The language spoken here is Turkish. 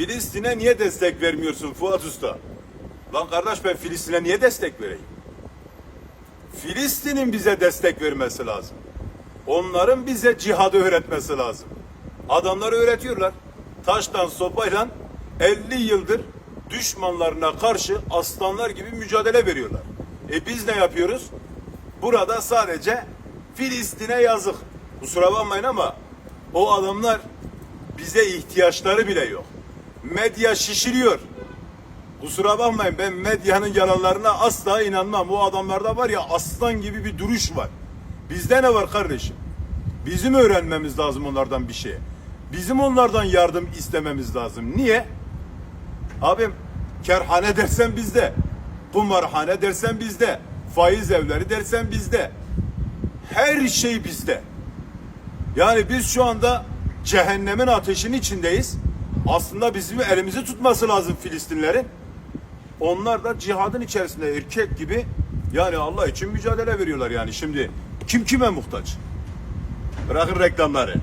Filistin'e niye destek vermiyorsun Fuat Usta? Lan kardeş ben Filistin'e niye destek vereyim? Filistin'in bize destek vermesi lazım. Onların bize cihadı öğretmesi lazım. Adamları öğretiyorlar. Taştan sopayla 50 yıldır düşmanlarına karşı aslanlar gibi mücadele veriyorlar. E biz ne yapıyoruz? Burada sadece Filistin'e yazık. Kusura bakmayın ama o adamlar bize ihtiyaçları bile yok. Medya şişiriyor. Kusura bakmayın ben medyanın yalanlarına asla inanmam. O adamlarda var ya aslan gibi bir duruş var. Bizde ne var kardeşim? Bizim öğrenmemiz lazım onlardan bir şey. Bizim onlardan yardım istememiz lazım. Niye? Abim kerhane dersen bizde. Kumarhane dersen bizde. Faiz evleri dersen bizde. Her şey bizde. Yani biz şu anda cehennemin ateşinin içindeyiz. Aslında bizim elimizi tutması lazım Filistinlerin. Onlar da cihadın içerisinde erkek gibi yani Allah için mücadele veriyorlar yani şimdi. Kim kime muhtaç? Bırakın reklamları.